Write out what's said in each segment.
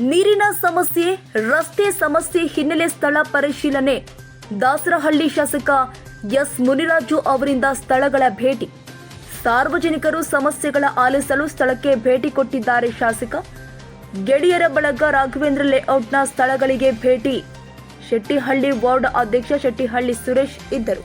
ನೀರಿನ ಸಮಸ್ಯೆ, ರಸ್ತೆ ಸಮಸ್ಯೆ ಹಿನ್ನೆಲೆ ಸ್ಥಳ ಪರಿಶೀಲನೆ. ದಾಸರಹಳ್ಳಿ ಶಾಸಕ ಎಸ್ ಮುನಿರಾಜು ಅವರಿಂದ ಸ್ಥಳಗಳ ಭೇಟಿ. ಸಾರ್ವಜನಿಕರು ಸಮಸ್ಯೆಗಳ ಆಲಿಸಲು ಸ್ಥಳಕ್ಕೆ ಭೇಟಿ ಕೊಟ್ಟಿದ್ದಾರೆ ಶಾಸಕ. ಗೆಳೆಯರ ಬಳಗ ರಾಘವೇಂದ್ರ ಲೇಔಟ್ನ ಸ್ಥಳಗಳಿಗೆ ಭೇಟಿ. ಶೆಟ್ಟಿಹಳ್ಳಿ ವಾರ್ಡ್ ಅಧ್ಯಕ್ಷ ಶೆಟ್ಟಿಹಳ್ಳಿ ಸುರೇಶ್ ಇದ್ದರು.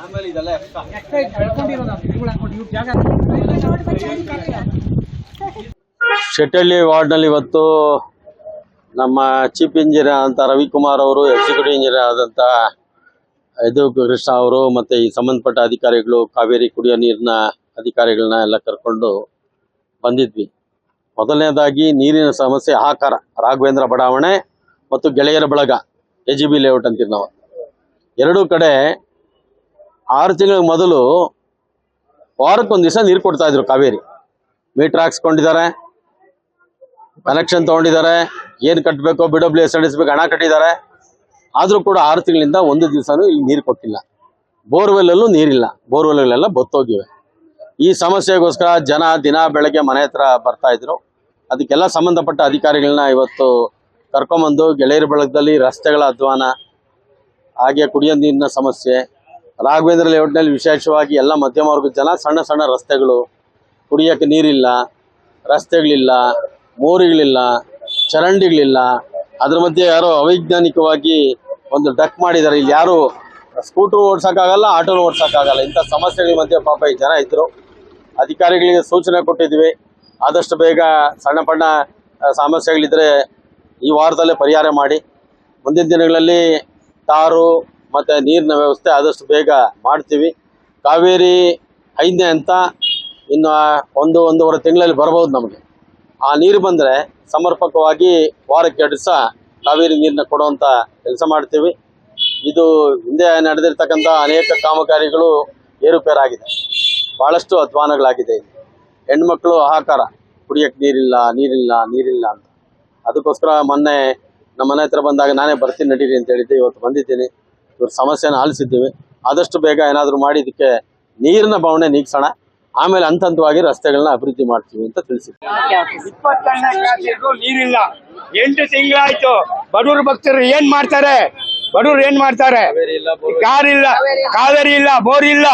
ಆಮೇಲೆ ಇದೆಲ್ಲ ಶೆಟ್ಟಳ್ಳಿ ವಾರ್ಡ್ನಲ್ಲಿ ಇವತ್ತು ನಮ್ಮ ಚೀಫ್ ಇಂಜಿನಿಯರ್ ಅಂತ ರವಿಕುಮಾರ್ ಅವರು, ಎಕ್ಸಿಕ್ಯೂಟಿವ್ ಇಂಜಿನಿಯರ್ ಆದಂಥ ಇದು ಕೃಷ್ಣ ಅವರು ಮತ್ತು ಈ ಸಂಬಂಧಪಟ್ಟ ಅಧಿಕಾರಿಗಳು, ಕಾವೇರಿ ಕುಡಿಯೋ ನೀರಿನ ಅಧಿಕಾರಿಗಳನ್ನ ಎಲ್ಲ ಕರ್ಕೊಂಡು ಬಂದಿದ್ವಿ. ಮೊದಲನೇದಾಗಿ ನೀರಿನ ಸಮಸ್ಯೆ ಆಕಾರ ರಾಘವೇಂದ್ರ ಬಡಾವಣೆ ಮತ್ತು ಗೆಳೆಯರ ಬಳಗ ಎ ಜಿ ಬಿ ಲೇಔಟ್ ಅಂತೀವಿ ನಾವು. ಎರಡೂ ಕಡೆ ಆರು ತಿಂಗಳ ಮೊದಲು ವಾರಕ್ಕೊಂದು ದಿವಸ ನೀರು ಕೊಡ್ತಾ ಇದ್ರು ಕಾವೇರಿ. ಮೀಟರ್ ಹಾಕ್ಸ್ಕೊಂಡಿದ್ದಾರೆ. ಕನೆಕ್ಷನ್ ತಗೊಂಡಿದ್ದಾರೆ. ಏನು ಕಟ್ಟಬೇಕೋ ಬಿ ಡಬ್ಲ್ಯೂ ಎಸ್ ನಡೆಸ್ಬೇಕು ಹಣ ಕಟ್ಟಿದ್ದಾರೆ. ಆದರೂ ಕೂಡ ಆರು ತಿಂಗಳಿಂದ ಒಂದು ದಿವಸನೂ ಈ ನೀರು ಕೊಟ್ಟಿಲ್ಲ. ಬೋರ್ವೆಲ್ಲಲ್ಲೂ ನೀರಿಲ್ಲ. ಬೋರ್ವೆಲ್ಗಳೆಲ್ಲ ಬತ್ತೋಗಿವೆ. ಈ ಸಮಸ್ಯೆಗೋಸ್ಕರ ಜನ ದಿನ ಬೆಳಗ್ಗೆ ಮನೆ ಹತ್ರ ಬರ್ತಾ ಇದ್ರು. ಅದಕ್ಕೆಲ್ಲ ಸಂಬಂಧಪಟ್ಟ ಅಧಿಕಾರಿಗಳನ್ನ ಇವತ್ತು ಕರ್ಕೊಂಬಂದು ಗೆಳೆಯರ ಬಳಗದಲ್ಲಿ ರಸ್ತೆಗಳ ಅಧ್ವಾನ ಹಾಗೆ ಕುಡಿಯೋ ನೀರಿನ ಸಮಸ್ಯೆ ರಾಘವೇಂದ್ರ ಲೇಔಟ್ನಲ್ಲಿ ವಿಶೇಷವಾಗಿ ಎಲ್ಲ ಮಧ್ಯಮ ವರ್ಗದ ಜನ, ಸಣ್ಣ ಸಣ್ಣ ರಸ್ತೆಗಳು, ಕುಡಿಯೋಕ್ಕೆ ನೀರಿಲ್ಲ, ರಸ್ತೆಗಳಿಲ್ಲ, ಮೋರಿಗಳಿಲ್ಲ, ಚರಂಡಿಗಳಿಲ್ಲ. ಅದ್ರ ಮಧ್ಯೆ ಯಾರೋ ಅವೈಜ್ಞಾನಿಕವಾಗಿ ಒಂದು ಡಕ್ ಮಾಡಿದ್ದಾರೆ. ಇಲ್ಲಿ ಯಾರು ಸ್ಕೂಟ್ರು ಓಡ್ಸೋಕ್ಕಾಗಲ್ಲ ಆಟೋನು ಓಡ್ಸೋಕ್ಕಾಗಲ್ಲ. ಇಂಥ ಸಮಸ್ಯೆಗಳ ಮಧ್ಯೆ ಪಾಪ ಈ ಜನ ಇದ್ರು. ಅಧಿಕಾರಿಗಳಿಗೆ ಸೂಚನೆ ಕೊಟ್ಟಿದ್ವಿ. ಆದಷ್ಟು ಬೇಗ ಸಣ್ಣ ಪಣ್ಣ ಸಮಸ್ಯೆಗಳಿದ್ರೆ ಈ ವಾರದಲ್ಲೇ ಪರಿಹಾರ ಮಾಡಿ. ಮುಂದಿನ ದಿನಗಳಲ್ಲಿ ತಾರು ಮತ್ತು ನೀರಿನ ವ್ಯವಸ್ಥೆ ಆದಷ್ಟು ಬೇಗ ಮಾಡ್ತೀವಿ. ಕಾವೇರಿ ಐದನೇ ಅಂತ ಇನ್ನು ಒಂದು, ಒಂದೂವರೆ ತಿಂಗಳಲ್ಲಿ ಬರ್ಬೋದು ನಮಗೆ. ಆ ನೀರು ಬಂದರೆ ಸಮರ್ಪಕವಾಗಿ ವಾರಕ್ಕೆ ಎರಡು ದಿವಸ ಕಾವೇರಿ ನೀರನ್ನ ಕೊಡುವಂಥ ಕೆಲಸ ಮಾಡ್ತೀವಿ. ಇದು ಹಿಂದೆ ನಡೆದಿರ್ತಕ್ಕಂಥ ಅನೇಕ ಕಾಮಗಾರಿಗಳು ಏರುಪೇರಾಗಿದೆ. ಭಾಳಷ್ಟು ಅಧ್ವಾನಗಳಾಗಿದೆ ಇಲ್ಲಿ. ಹೆಣ್ಮಕ್ಳು ಆಹಾಕಾರ. ಕುಡಿಯೋಕ್ಕೆ ನೀರಿಲ್ಲ ನೀರಿಲ್ಲ ನೀರಿಲ್ಲ ಅಂತ. ಅದಕ್ಕೋಸ್ಕರ ಮೊನ್ನೆ ನಮ್ಮ ಮನೆ ಹತ್ರ ಬಂದಾಗ ನಾನೇ ಬರ್ತೀನಿ ನಡೀರಿ ಅಂತ ಹೇಳಿದ್ದೆ. ಇವತ್ತು ಬಂದಿದ್ದೀನಿ. ಇವ್ರ ಸಮಸ್ಯೆನ ಆಲಿಸಿದ್ದೀವಿ. ಆದಷ್ಟು ಬೇಗ ಏನಾದರೂ ಮಾಡಿ ಇದಕ್ಕೆ ನೀರಿನ ಬವಣೆ ನೀಗ್ಸೋಣ. ಆಮೇಲೆ ಹಂತ ಹಂತವಾಗಿ ರಸ್ತೆಗಳನ್ನ ಅಭಿವೃದ್ಧಿ ಮಾಡ್ತೀವಿ ಅಂತ ತಿಳಿಸಿದ್ರು ನೀರಿಲ್ಲ. ಎಂಟು ತಿಂಗಳಾಯ್ತು. ಬಡವರು ಭಕ್ತರು ಏನ್ ಮಾಡ್ತಾರೆ? ಬಡವರು ಏನ್ ಮಾಡ್ತಾರೆ? ಕಾರ್ ಇಲ್ಲ ಕಾವೇರಿ ಇಲ್ಲ. ಬೋರ್ ಇಲ್ಲ.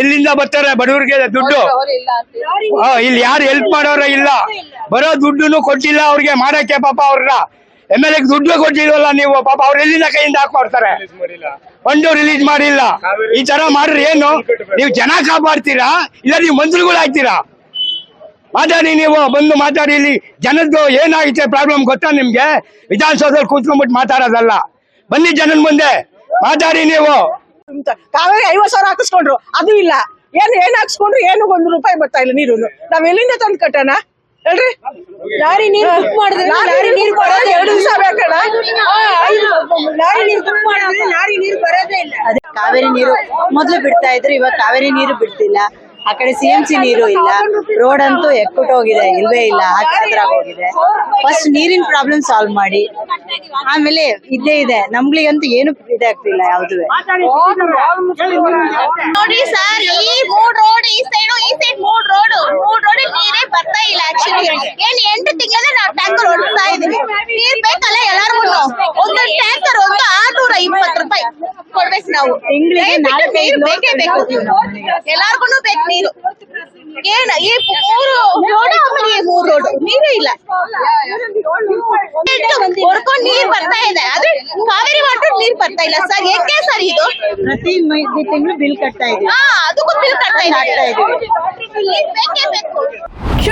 ಎಲ್ಲಿಂದ ಬರ್ತಾರೆ ಬಡವರಿಗೆ ದುಡ್ಡು? ಇಲ್ಲಿ ಯಾರು ಹೆಲ್ಪ್ ಮಾಡೋರ ಇಲ್ಲ. ಬರೋ ದುಡ್ಡು ಕೊಟ್ಟಿಲ್ಲ ಅವ್ರಿಗೆ. ಮಾಡಕ್ಕೆ ಪಾಪ ಅವ್ರನ್ನ. ಎಂ ಎಲ್ ಎಗ್ ದುಡ್ಡು ಕೊಟ್ಟಿಲ್ವಲ್ಲ ನೀವು ಪಾಪ ಅವ್ರು ಎಲ್ಲಿಂದ ಕೈಯಿಂದ ಹಾಕೊಡ್ತಾರೆ ಫಂಡು ರಿಲೀಸ್ ಮಾಡಿಲ್ಲ. ಈ ತರ ಮಾಡ್ರಿ ಏನು? ನೀವು ಜನ ಕಾಪಾಡ್ತೀರಾ? ಇಲ್ಲ ನೀವು ಮಂತ್ರಿಗಳು ಆಗ್ತೀರಾ? ಮಾತಾಡಿ ನೀವು ಬಂದು ಮಾತಾಡಿ ಇಲ್ಲಿ. ಜನದ್ದು ಏನಾಗುತ್ತೆ ಪ್ರಾಬ್ಲಮ್ ಗೊತ್ತಾ ನಿಮ್ಗೆ? ವಿಧಾನಸೌಧದಲ್ಲಿ ಕೂತ್ಕೊಂಡ್ಬಿಟ್ಟು ಮಾತಾಡೋದಲ್ಲ. ಬನ್ನಿ ಜನದ ಮುಂದೆ. ಮಾತಾಡಿ ನೀವು. ತಾವೇ ಕಾವೇರಿ ಐವತ್ ಸಾವಿರ ಹಾಕಿಸ್ಕೊಂಡ್ರು. ಅದು ಇಲ್ಲ. ಏನು ಏನ್ ಹಾಕ್ಸ್ಕೊಂಡ್ರು? ಏನು ಒಂದು ರೂಪಾಯಿ ಬರ್ತಾ ಇಲ್ಲ ನೀರು ನಾವ್ ಎಲ್ಲಿಂದ ತಂದು ಕಟ್ಟಣ? ಹೇಳ್ರಿ. ಲಾರಿ ನೀರು ಬುಕ್ ಮಾಡಿದ್ರೆ ಲಾರಿ ನೀರು ಬರೋದು ಎರಡು ದಿವಸ ಬೇಕಣ್ಣ. ಲಾರಿ ನೀರು ಬುಕ್ ಮಾಡಿದ್ರೆ ಲಾರಿ ನೀರು ಬರೋದೇ ಇಲ್ಲ. ಅದೇ ಕಾವೇರಿ ನೀರು ಮೊದಲು ಬಿಡ್ತಾ ಇದ್ರು ಇವಾಗ ಕಾವೇರಿ ನೀರು ಬಿಡ್ತಿಲ್ಲ. ಆ ಕಡೆ ಸಿ ಎಂ ಸಿ ನೀರು ಇಲ್ಲ. ರೋಡ್ ಅಂತೂ ಎಕ್ಕುಟ್ಟೋಗಿದೆ ಇಲ್ವೇ ಇಲ್ಲ ತರ ಹೋಗಿದೆ ಫಸ್ಟ್ ನೀರಿನ ಪ್ರಾಬ್ಲಮ್ ಸಾಲ್ವ್ ಮಾಡಿ. ಆಮೇಲೆ ಇದೇ ಇದೆ. ನಮ್ಗಳಿಗಂತೂ ಏನು ಇದಾಗ್ತಿಲ್ಲ ಯಾವ್ದು ನೋಡಿ ಸರ್ ಈ ಮೂರ್ ರೋಡ್ ಈ ಸೈಡ್ ಈ ಸೈಡ್ ಮೂರ್ ರೋಡ್ ಮೂರ್ ರೋಡ್ ನೀರೇ ಬರ್ತಾ ಇಲ್ಲ ಆಕ್ಚುಲಿ ಏನ್ ಎಂಟು ತಿಂಗಳ ನಾವು ಟ್ಯಾಂಕರ್ ಹೊಡ್ತಾ ಇದೀವಿ ನೀರ್ ಬೇಕಲ್ಲ ಎಲ್ಲಾರ್ಗು ಒಂದು ಟ್ಯಾಂಕರ್ ಒಂದು ಆರ್ನೂರ ಇಪ್ಪತ್ತು ರೂಪಾಯಿ ಕೊಡ್ಬೇಕು ನಾವು. ನೀರು ಬೇಕೇ ಬೇಕು. ಎಲ್ಲಾರ್ಗು ಬೇಕು ನೀರು. ಏನ ಈ ಮೂರು ರೋಡ್ ಆಮೇಲೆ ಮೂರ್ ರೋಡ್. ನೀರೇ ಇಲ್ಲ. ಹೊಡ್ಕೊಂಡು ನೀರ್ ಬರ್ತಾ ಇದೆ. ಅದೇ ಕಾವೇರಿ ವಾಟರ್ ನೀರ್ ಬರ್ತಾ ಇಲ್ಲ ಸರ್. ಏಕೆ ಸರ್ ಇದು? ಪ್ರತಿ ತಿಂಗಳು ಬಿಲ್ ಕಟ್ತಾ ಇದೆ. ಅದಕ್ಕೂ ಬಿಲ್ ಕಟ್ತಾ ಇದೆ. ಬೇಕೇ ಬೇಕು.